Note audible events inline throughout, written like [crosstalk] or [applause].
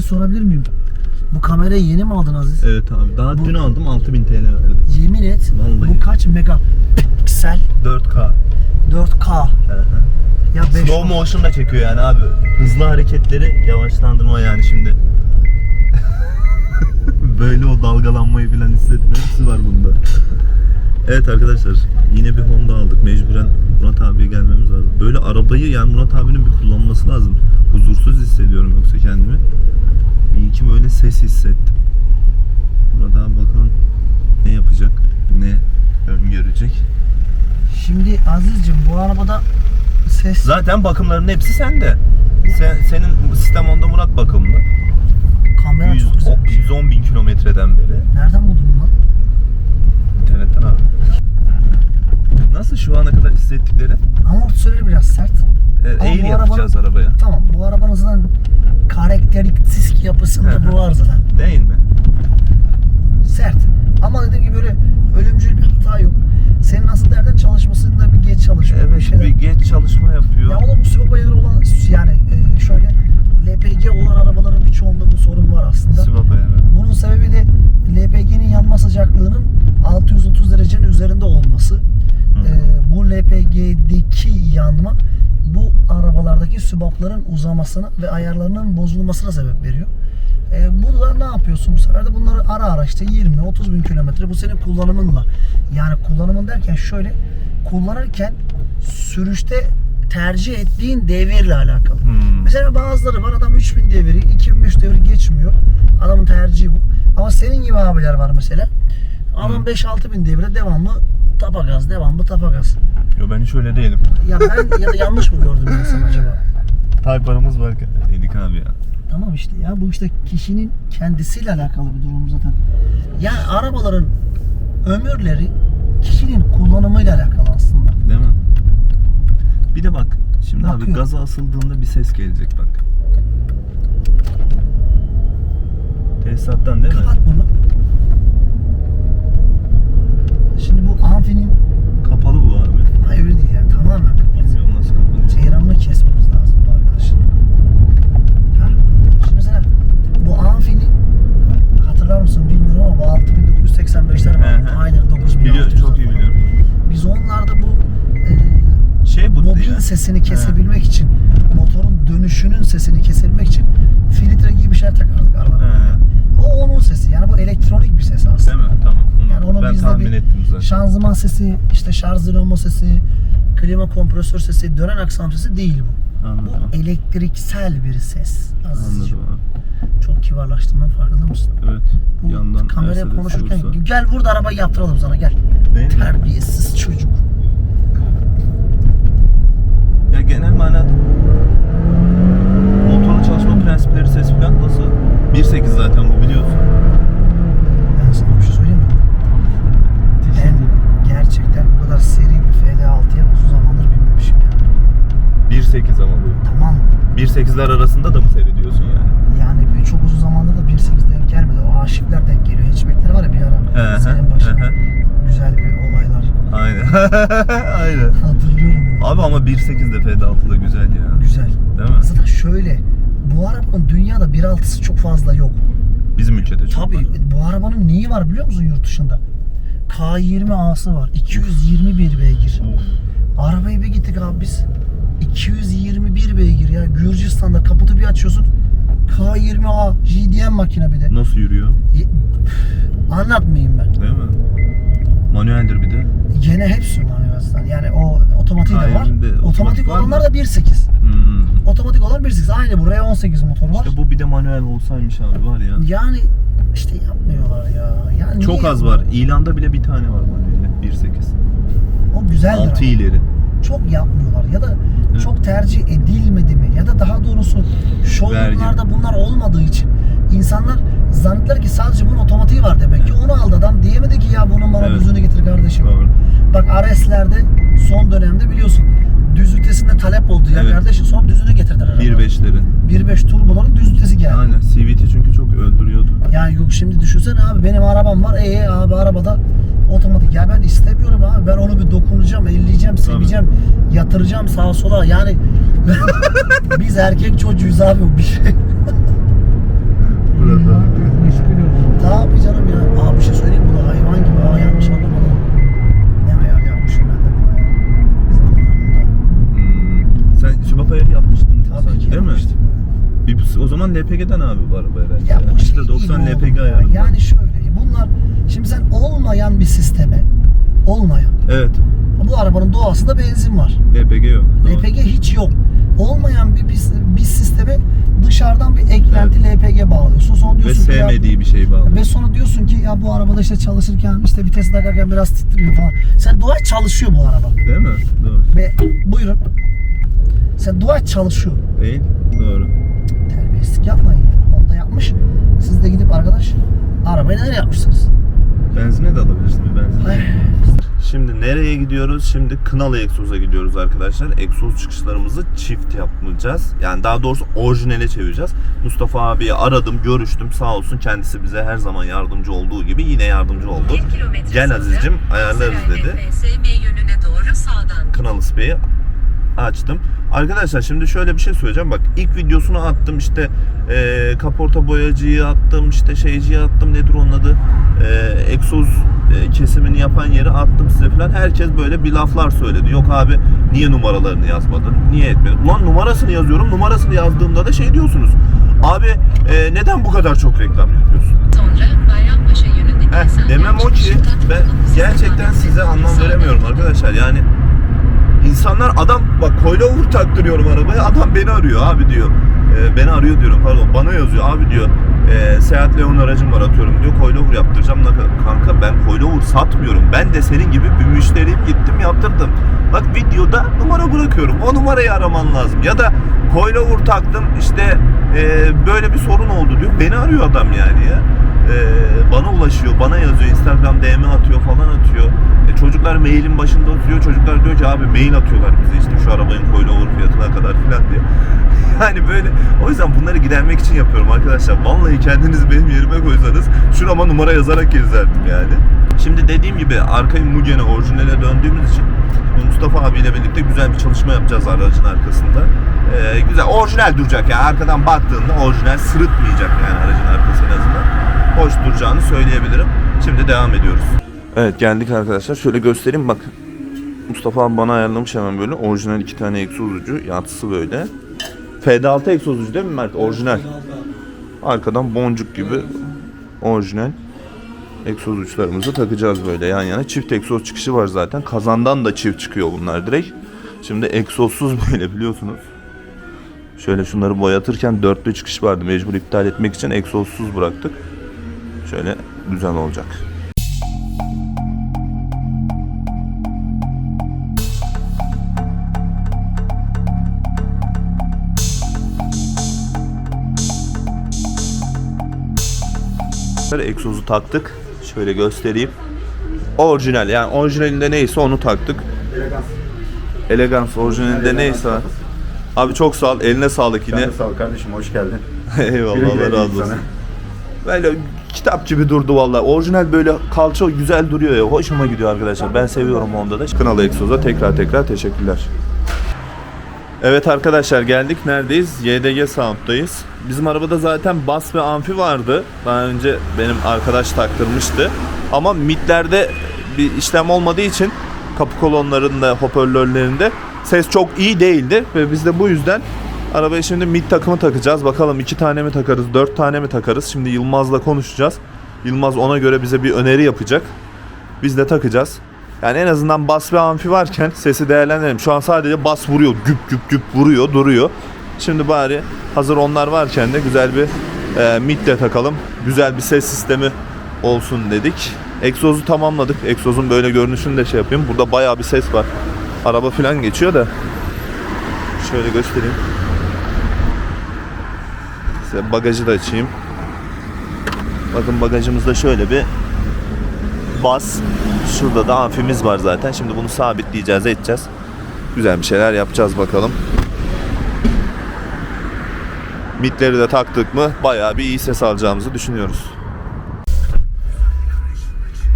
şey sorabilir miyim? Bu kamerayı yeni mi aldın Aziz? Evet abi. Daha Bu- dün aldım 6000 TL verdim. Yemin et. Vallahi. Bu kaç megapiksel? 4K. 4K. Ya 5 Slow motion da çekiyor yani abi. Hızlı hareketleri yavaşlandırma yani şimdi. [laughs] Böyle o dalgalanmayı falan hissetme hepsi var bunda. Evet arkadaşlar yine bir Honda aldık. Mecburen Murat abiye gelmemiz lazım. Böyle arabayı yani Murat abinin bir kullanması lazım. Huzursuz hissediyorum yoksa kendimi. İyi ki böyle ses hissettim. Murat abi bakalım ne yapacak, ne öngörecek. Şimdi Aziz'cim bu arabada ses Zaten bakımların hepsi sende. Sen, senin sistem onda Murat bakımlı. kamera 100, çok güzel. o- 110 bin kilometreden beri. Nereden buldun bunu? İnternetten abi. Nasıl şu ana kadar hissettikleri? Amortisörleri biraz sert. E, Ama bu yapacağız arabaya. Tamam bu arabanın zaten karakteristik yapısında Hı hı. bu var zaten. Değil mi? Sert. Ama dediğim gibi böyle ölümcül bir hata yok. Senin asıl derdin çalışmasında bir geç çalışma. Evet şeyler. bir geç çalışma yapıyor. Ya o da bu Sivop ayarı olan yani e, şöyle LPG olan arabaların birçoğunda bu sorun var aslında. Sivap'a evet. Bunun sebebi de LPG'nin yanma sıcaklığının 630 derecenin üzerinde olması. Ee, bu LPG'deki yanma arabalardaki sübapların uzamasına ve ayarlarının bozulmasına sebep veriyor. Ee, bu da ne yapıyorsun bu sefer de bunları ara ara işte 20-30 bin kilometre bu senin kullanımınla. Yani kullanımın derken şöyle kullanırken sürüşte tercih ettiğin devirle alakalı. Hmm. Mesela bazıları var adam 3000 deviri, 2005 deviri geçmiyor. Adamın tercihi bu. Ama senin gibi abiler var mesela. Adam 5-6 bin devire devamlı tapa gaz, devamlı tapa gaz. Yo ben hiç öyle değilim. Ya ben ya da yanlış mı gördüm ben sana acaba? Type aramız var. Elik abi ya. Tamam işte ya bu işte kişinin kendisiyle alakalı bir durum zaten. Yani arabaların ömürleri kişinin kullanımıyla alakalı aslında. Değil mi? Bir de bak. Şimdi abi Bakıyorum. gaza asıldığında bir ses gelecek bak. Tesisattan değil mi? Kapat bunu. Şimdi bu amfinin Kapalı bu abi. hayır öyle değil yani tamamen kapalı. Bilmiyorum nasıl kapanıyor. Ceyranını kesmemiz lazım bu arkadaşın. Ha. Şimdi mesela bu amfinin hatırlar mısın bilmiyorum ama bu 6985'ler Hı var. hı. Aynen 9600. Biliyorum çok iyi biliyorum. Biz onlarda bu e, Şey bu bobin ya. sesini kesebilmek için, motorun dönüşünün sesini kesebilmek için filtre gibi bir şeyler takardık aralara. He. O onun sesi. Yani bu elektronik bir ses aslında. Değil mi? Tamam. Onu Yani onu ben bizde tahmin bir ettim zaten. Şanzıman sesi, işte şarj dinamo sesi, klima kompresör sesi, dönen aksam sesi değil bu. Anladım. Bu elektriksel bir ses. Azizciğim. Anladım abi. Çok kibarlaştığından farkında mısın? Evet. Bu Yandan kameraya Mercedes konuşurken olursa- gel burada arabayı yaptıralım sana gel. Değil mi? Terbiyesiz çocuk. Ya genel manada motorun çalışma prensipleri ses falan nasıl? 1.8 zaten bu biliyorsun. Ben sana bir şey söyleyeyim mi? Ben gerçekten bu kadar seri bir FD6'ya uzun zamandır binmemişim yani. 1.8 ama bu. Tamam. 1.8'ler arasında da mı seyrediyorsun yani? Yani çok uzun zamandır da 1.8 denk gelmedi. O aşıklar denk geliyor. Hatchback'ler var ya bir ara. hı, Senin hı. Güzel bir olaylar. Aynen. [laughs] Aynen. Hatırlıyorum. Abi ama 1.8 de F6 da güzel ya. Güzel. Değil mi? Zaten şöyle. Bu arabanın dünyada 1.6'sı çok fazla yok. Bizim ülkede çok Tabii var. bu arabanın neyi var biliyor musun yurt dışında? K20A'sı var. 221 beygir. Arabayı bir gittik abi biz. 221 beygir ya. Gürcistan'da kaputu bir açıyorsun. K20A JDM makine bir de. Nasıl yürüyor? Ye- Anlatmayayım ben. Değil mi? Manueldir bir de. Gene hepsi manuel zaten. Yani o otomatik de var. K20'de Otomatik otomatik var olanlar da 1.8. Hmm. Otomatik olan 1.8. Aynı bu R18 motor var. İşte bu bir de manuel olsaymış abi var ya. Yani işte yapmıyorlar ya. Yani Çok niye az var. İlanda bile bir tane var manueli. 1.8. O güzeldir. 6 ama. ileri. Çok yapmıyorlar ya da Evet. çok tercih edilmedi mi ya da daha doğrusu showroomlarda bunlar olmadığı için insanlar zannettiler ki sadece bunun otomatiği var demek ki. Onu aldı adam diyemedi ki ya bunun bana Evet. düzünü getir kardeşim. Doğru. Bak RS'lerde son dönemde biliyorsun düz vitesinde talep oldu ya Evet. kardeşim son düzünü getirdiler. araba. 1.5'lerin. 1.5 turboların düz vitesi geldi. Aynen. CVT çünkü çok öldürüyordu. Yani yok şimdi düşünsene abi benim arabam var. Ee abi arabada otomatik. Ya ben istemiyorum abi. Ben onu bir dokunacağım, elleyeceğim, seveceğim, Tabii. yatıracağım sağa sola. Yani [laughs] biz erkek çocuğuyuz abi bir şey. Burada. Tabii canım zaman LPG'den abi bu araba herhalde. Ya bu şey %90 gibi oğlum LPG ya. ayarında. Yani şöyle bunlar şimdi sen olmayan bir sisteme olmayan Evet. bu arabanın doğasında benzin var. LPG yok. Doğru. LPG hiç yok. Olmayan bir, bir, bir sisteme dışarıdan bir eklenti LPG bağlıyorsun. Sonra Ve diyorsun ya- sevmediği bir şey bağlı. ve sonra diyorsun ki ya bu arabada işte çalışırken işte vites takarken biraz titriyor falan. Sen dua çalışıyor bu araba. Değil mi? Doğru. Ve buyurun. Sen dua çalışıyor. Değil. Doğru. Terbiyesizlik yapmayın ya. Onda yapmış. Siz de gidip arkadaş arabayı nereye yapmışsınız? Benzine de alabilirsin bir benzin. Hayır. Şimdi nereye gidiyoruz? Şimdi Kınalı Egzoz'a gidiyoruz arkadaşlar. Egzoz çıkışlarımızı çift yapmayacağız. Yani daha doğrusu orijinale çevireceğiz. Mustafa abiyi aradım, görüştüm. Sağ olsun kendisi bize her zaman yardımcı olduğu gibi yine yardımcı oldu. Gel Aziz'cim ayarlarız dedi. FSM yönüne doğru sağdan. Kınalı Spey'i açtım. Arkadaşlar şimdi şöyle bir şey söyleyeceğim. Bak ilk videosunu attım işte e, kaporta boyacıyı attım işte şeyciyi attım nedir onun adı e, egzoz e, kesimini yapan yeri attım size falan. Herkes böyle bir laflar söyledi. Yok abi niye numaralarını yazmadın? Niye etmedin? Ulan numarasını yazıyorum. Numarasını yazdığımda da şey diyorsunuz. Abi e, neden bu kadar çok reklam yapıyorsun? Sonra Heh, demem o ki ben gerçekten size anlam veremiyorum arkadaşlar. Yani insanlar adam bak coilover taktırıyorum arabaya adam beni arıyor abi diyor. Ee, beni arıyor diyorum pardon bana yazıyor abi diyor. E, Seat Leon aracım var atıyorum diyor. Coilover yaptıracağım. Ne kadar- Kanka ben coilover satmıyorum. Ben de senin gibi bir müşteriyim gittim yaptırdım. Bak videoda numara bırakıyorum. O numarayı araman lazım. Ya da coilover taktım işte e, böyle bir sorun oldu diyor. Beni arıyor adam yani ya. Ee, bana ulaşıyor, bana yazıyor, Instagram DM atıyor falan atıyor. E, çocuklar mailin başında oturuyor, çocuklar diyor ki abi mail atıyorlar bize işte şu arabanın coilover fiyatına kadar filan diye. [laughs] yani böyle, o yüzden bunları gidermek için yapıyorum arkadaşlar. Vallahi kendinizi benim yerime koysanız şurama numara yazarak gezerdim yani. Şimdi dediğim gibi arkayı Mugen'e, orijinale döndüğümüz için Mustafa abiyle birlikte güzel bir çalışma yapacağız aracın arkasında. Ee, güzel, orijinal duracak yani arkadan baktığında orijinal sırıtmayacak yani aracın arkası en azından hoş duracağını söyleyebilirim. Şimdi devam ediyoruz. Evet geldik arkadaşlar. Şöyle göstereyim bak. Mustafa abi bana ayarlamış hemen böyle orijinal iki tane egzoz ucu. Yatısı böyle. FD6 egzoz ucu değil mi Mert? Orijinal. Arkadan boncuk gibi orijinal egzoz uçlarımızı takacağız böyle yan yana. Çift egzoz çıkışı var zaten. Kazandan da çift çıkıyor bunlar direkt. Şimdi egzozsuz [laughs] böyle biliyorsunuz. Şöyle şunları boyatırken dörtlü çıkış vardı. Mecbur iptal etmek için egzozsuz bıraktık. Şöyle güzel olacak. Egzozu taktık. Şöyle göstereyim. Orijinal yani orijinalinde neyse onu taktık. Elegans orijinalinde neyse. Abi çok sağ ol. Eline sağlık yine. Sen de sağ ol kardeşim hoş geldin. [laughs] Eyvallah Allah razı olsun. Böyle kitap gibi durdu vallahi. Orijinal böyle kalça güzel duruyor ya. Hoşuma gidiyor arkadaşlar. Ben seviyorum onda da. Kınalı Exos'a tekrar tekrar teşekkürler. Evet arkadaşlar geldik. Neredeyiz? YDG Sound'dayız. Bizim arabada zaten bas ve amfi vardı. Daha önce benim arkadaş taktırmıştı. Ama midlerde bir işlem olmadığı için kapı kolonlarında, hoparlörlerinde ses çok iyi değildi. Ve biz de bu yüzden arabaya şimdi mid takımı takacağız. Bakalım iki tane mi takarız, dört tane mi takarız? Şimdi Yılmaz'la konuşacağız. Yılmaz ona göre bize bir öneri yapacak. Biz de takacağız. Yani en azından bas ve amfi varken [laughs] sesi değerlendirelim. Şu an sadece bas vuruyor, güp güp güp vuruyor, duruyor. Şimdi bari hazır onlar varken de güzel bir e, mid de takalım. Güzel bir ses sistemi olsun dedik. Egzozu tamamladık. Egzozun böyle görünüşünü de şey yapayım. Burada bayağı bir ses var. Araba falan geçiyor da. Şöyle göstereyim. Size bagajı da açayım. Bakın bagajımızda şöyle bir bas. Şurada da amfimiz var zaten. Şimdi bunu sabitleyeceğiz, edeceğiz. Güzel bir şeyler yapacağız bakalım. Mitleri de taktık mı bayağı bir iyi ses alacağımızı düşünüyoruz.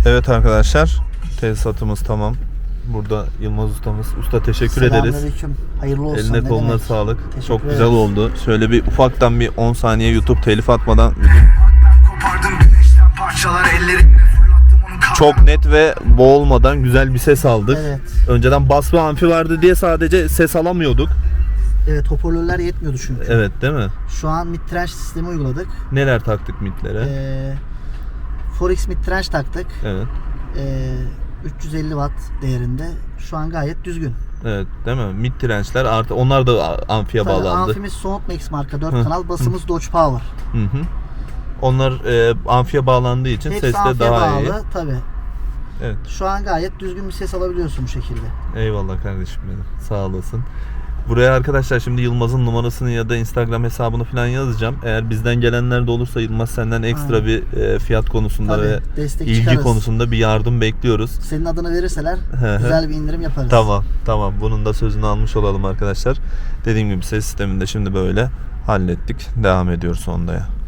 Evet arkadaşlar. Tesisatımız tamam. Burada Yılmaz ustamız. Usta teşekkür ederiz. Selamünaleyküm. Hayırlı olsun. Eline ne koluna demek. sağlık. Teşekkür Çok ederiz. güzel oldu. Şöyle bir ufaktan bir 10 saniye YouTube telif atmadan Kopardım güneşten parçalar ellerimle fırlattım onu kavram. çok net ve boğulmadan güzel bir ses aldık. Evet. Önceden bas ve amfi vardı diye sadece ses alamıyorduk. Evet hoparlörler yetmiyordu çünkü. Evet değil mi? Şu an mid-trench sistemi uyguladık. Neler taktık mitlere? Ee, Forex mid-trench taktık. Evet. Ee, 350 watt değerinde. Şu an gayet düzgün. Evet değil mi? Mid dirençler artı onlar da amfiye Tabii bağlandı. amfimiz Soundmax marka 4 Hı. kanal. Basımız Dodge Power. Hı hı. Onlar e, amfiye bağlandığı için Hepsi ses de daha bağlı. iyi. Tabii. Evet. Şu an gayet düzgün bir ses alabiliyorsun bu şekilde. Eyvallah kardeşim benim. Sağ olasın. Buraya arkadaşlar şimdi Yılmaz'ın numarasını ya da Instagram hesabını falan yazacağım. Eğer bizden gelenler de olursa Yılmaz senden ekstra Aynen. bir e, fiyat konusunda Tabii, ve destek ilgi çıkarız. konusunda bir yardım bekliyoruz. Senin adını verirseler güzel bir indirim yaparız. Tamam, tamam. Bunun da sözünü almış olalım arkadaşlar. Dediğim gibi ses sistemini de şimdi böyle hallettik. Devam ediyoruz sondaya.